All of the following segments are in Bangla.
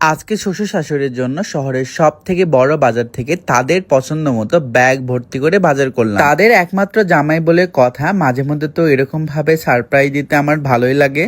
আজকে শ্বশুর শাশুড়ির জন্য শহরের সব থেকে বড় বাজার থেকে তাদের পছন্দ মতো ব্যাগ ভর্তি করে বাজার করলাম। তাদের একমাত্র জামাই বলে কথা মাঝে মধ্যে তো এরকম ভাবে সারপ্রাইজ দিতে আমার ভালোই লাগে।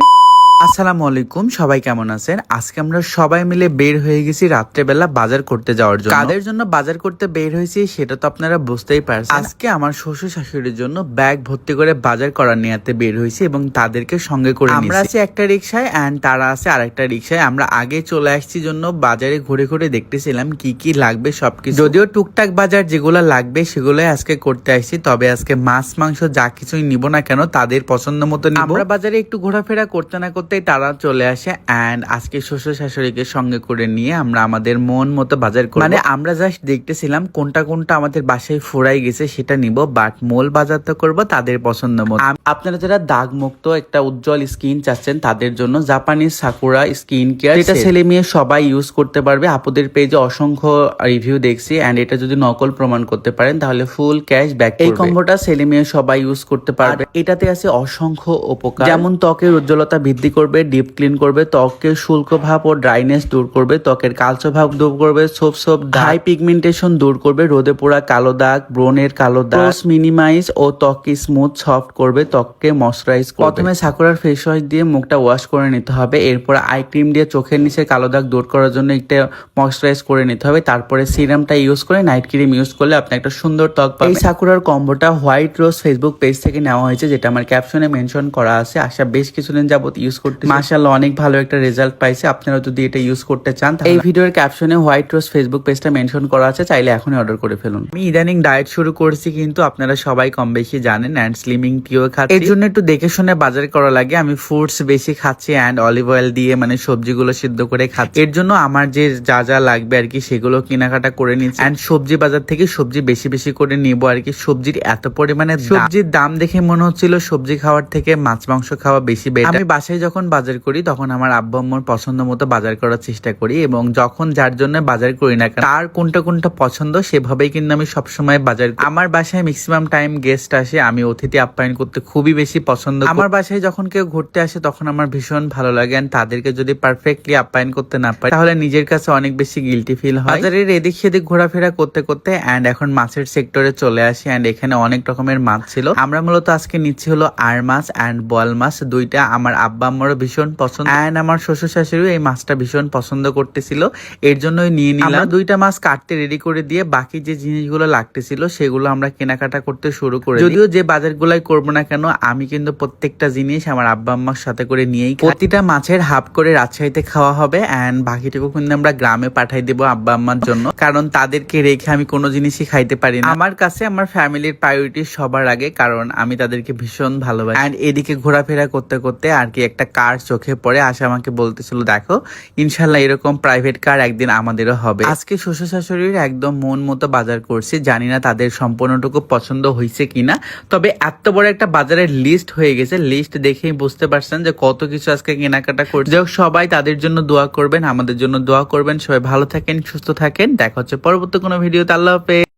আসসালামু আলাইকুম সবাই কেমন আছেন? আজকে আমরা সবাই মিলে বের হয়ে গেছি রাত্রেবেলা বাজার করতে যাওয়ার জন্য। কাদের জন্য বাজার করতে বের হয়েছি সেটা তো আপনারা বুঝতেই পারছেন। আজকে আমার শ্বশুর শাশুড়ির জন্য ব্যাগ ভর্তি করে বাজার করার নিয়াতে বের হয়েছি এবং তাদেরকে সঙ্গে করে আমরা আছি একটা রিক্সায় অ্যান্ড তারা আছে আরেকটা রিক্সায় আমরা আগে চলে আসছি জন্য বাজারে ঘুরে ঘুরে দেখতেছিলাম কি কি লাগবে সবকিছু। যদিও টুকটাক বাজার যেগুলো লাগবে সেগুলোই আজকে করতে আসছি তবে আজকে মাছ মাংস যা কিছুই নিব না কেন তাদের পছন্দ মতো নিব। আমরা বাজারে একটু ঘোরাফেরা করতে না করতেই তারা চলে আসে অ্যান্ড আজকে শ্বশুর শাশুড়িকে সঙ্গে করে নিয়ে আমরা আমাদের মন মতো বাজার করব। মানে আমরা জাস্ট দেখতেছিলাম কোনটা কোনটা আমাদের বাসায় ফুরাই গেছে সেটা নিব বাট মূল বাজার তো করব তাদের পছন্দ মতো। আপনারা যারা দাগ মুক্ত একটা উজ্জ্বল স্কিন চাচ্ছেন তাদের জন্য জাপানিজ সাকুরা স্কিন কেয়ার এটা ছেলে মেয়ে সবাই ইউজ করতে পারবে। আপুদের পেজে অসংখ্য রিভিউ দেখছি এন্ড এটা যদি নকল প্রমাণ করতে পারেন তাহলে ফুল ক্যাশ ব্যাক এই কম্বোটা ছেলে মেয়ে সবাই ইউজ করতে পারবে। এটাতে আছে অসংখ্য উপকার। যেমন ত্বকের উজ্জ্বলতা বৃদ্ধি করবে ডিপ ক্লিন করবে ত্বকের শুল্ক ভাব ও ড্রাইনেস দূর করবে ত্বকের কালচো ভাব দূর করবে ছোপ ছোপ হাই পিগমেন্টেশন দূর করবে রোদে পোড়া কালো দাগ ব্রণের কালো দাগ মিনিমাইজ ও ত্বককে স্মুথ সফট করবে ত্বককে ময়শ্চারাইজ করবে। প্রথমে সাকুরার ফেস ওয়াশ দিয়ে মুখটা ওয়াশ করে নিতে হবে এরপর আই ক্রিম দিয়ে চোখের নিচে কালো দাগ দূর করার জন্য একটা ময়শ্চারাইজ করে নিতে হবে তারপরে সিরামটা ইউজ করে নাইট ক্রিম ইউজ করলে আপনি একটা সুন্দর ত্বক পাবেন। এই সাকুরার কম্বোটা হোয়াইট রোজ ফেসবুক পেজ থেকে নেওয়া হয়েছে যেটা আমার ক্যাপশনে মেনশন করা আছে আশা বেশ কিছুদিন যাবত ইউজ করতে মাশাআল্লাহ অনেক ভালো একটা রেজাল্ট পাইছে। আপনারা যদি এটা ইউজ করতে চান এই ভিডিওর ক্যাপশনে হোয়াইট রোজ ফেসবুক পেজটা মেনশন করা আছে চাইলে এখনই অর্ডার করে ফেলুন। আমি ইদানিং ডায়েট শুরু করেছি কিন্তু আপনারা সবাই কম বেশি জানেন অ্যান্ড স্লিমিং টিও খাচ্ছি। এর জন্য একটু দেখে শুনে বাজার করা লাগে। আমি ফ্রুটস বেশি খাচ্ছি অ্যান্ড অলিভ অয়েল দিয়ে মানে সবজিগুলো সিদ্ধ করে খাচ্ছি। এর জন্য আমার যে যা যা লাগবে আর কি সেগুলো কেনাকাটা করে নিচ্ছি। অ্যান্ড সবজি বাজার থেকে সবজি বেশি বেশি করে নিবো আর কি। সবজির এত পরিমাণে সবজির দাম দেখে মনে হচ্ছিল সবজি খাওয়ার থেকে মাছ মাংস খাওয়া বেশি আমি বাসায় যখন বাজার করি, তখন আমার আব্বু পছন্দ মতো বাজার করার চেষ্টা করি এবং যখন যার জন্য বাজার করি না তার কোনটা কোনটা পছন্দ সেভাবেই কিন্তু আমি সবসময় বাজার। আমার বাসায় ম্যাক্সিমাম টাইম গেস্ট আসে, আমি অতিথি আপ্যায়ন করতে খুবই বেশি পছন্দ আমার বাসায় যখন কেউ ঘুরতে আসে, তখন আমার ভীষণ ভালো লাগে and তাদেরকে যদি পারফেক্টলি আপ্যায়ন করতে না পারি, তাহলে নিজের কাছে অনেক বেশি গিলটি ফিল হয়। বাজারের এদিক সেদিক ঘোরাফেরা করতে করতে অ্যান্ড এখন মাছের সেক্টরে চলে আসি অ্যান্ড এখানে অনেক রকমের মাছ ছিল। আমরা মূলত আজকে নিচ্ছি হলো আর মাছ এন্ড বল মাছ দুইটা আমার আব্বা আম্মারও ভীষণ পছন্দ। এন্ড আমার শ্বশুর শাশুড়ি এই মাছটা ভীষণ পছন্দ করতেছিল। এর জন্যই নিয়ে নিলাম। দুইটা মাছ কাটতে রেডি করে দিয়ে বাকি যে জিনিসগুলো লাগতেছিল সেগুলো আমরা কেনাকাটা করতে শুরু করে যদিও যে বাজারগুলাই করব না কেন আমি কিন্তু প্রত্যেকটা জিনিস আমার আব্বা আম্মার সাথে করে নিয়েই প্রতিটা মাছের হাফ করে রাজশাহীতে খাওয়া হবে। এন্ড বাকিটুকু কিন্তু আমরা গ্রামে পাঠাই দেবো আব্বা আম্মার জন্য। কারণ তাদেরকে রেখে আমি কোনো জিনিসই খাইতে পারি না। আমার কাছে আমার ফ্যামিলির প্রায়োরিটি সবার আগে কারণ আমি তাদেরকে ভীষণ ভালোবাসি। এন্ড এদিকে ঘোরাফেরা করতে করতে আর কি একটা কার চোখে পড়ে? আসে আমাকে বলতেছিল, দেখো, ইনশাল্লাহ এরকম প্রাইভেট কার একদিন আমাদেরও হবে। আজকে শ্বশুর শাশুড়ির একদম মন মতো বাজার করছি। জানি না তাদের সম্পূর্ণটুকু পছন্দ হয়েছে কিনা। তবে এত বড় একটা বাজারের লিস্ট হয়ে গেছে। লিস্ট দেখেই বুঝতে পারছেন যে কত কিছু আজকে কেনাকাটা করছে। সবাই তাদের জন্য দোয়া করবেন, আমাদের জন্য দোয়া করবেন। সবাই ভালো থাকেন, সুস্থ থাকেন। দেখা হচ্ছে পরবর্তী কোনো ভিডিওতে আল্লাহ হাফেজ।